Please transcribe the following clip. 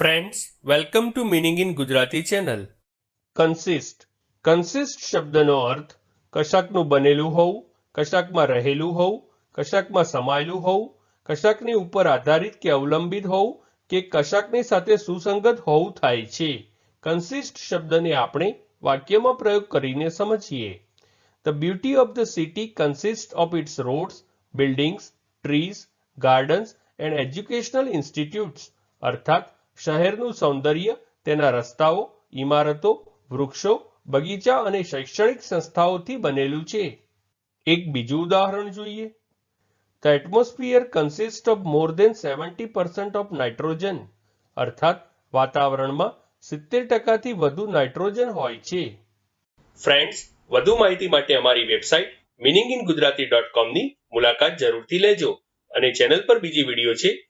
Friends welcome to meaning in Gujarati channel consist consist શબ્દનો અર્થ કશાકનું બનેલું હોવું કશાકમાં રહેલું હોવું કશાકમાં સમાયેલું હોવું કશાકની ઉપર આધારિત કે અવલંબિત હોવું કે કશાકની સાથે સુસંગત હોવું થાય છે. કન્સિસ્ટ શબ્દને આપણે વાક્યમાં પ્રયોગ કરીને સમજીએ. The beauty of the city consist of its roads buildings trees gardens and educational institutes અર્થાત શહેરનું સૌંદર્ય, તેના રસ્તાઓ, ઇમારતો, વૃક્ષો, બગીચા અને શૈક્ષણિક સંસ્થાઓથી બનેલું છે. એક બીજું ઉદાહરણ જોઈએ. The atmosphere consist of more than seventy percent of nitrogen અર્થાત, વાતાવરણમાં સિત્તેર ટકાથી વધુ નાઇટ્રોજન હોય છે. ફ્રેન્ડ્સ વધુ માહિતી માટે અમારી website meaning in Gujarati dot કોમની મુલાકાત જરૂરથી લેજો અને ચેનલ પર બીજી વીડિયો છે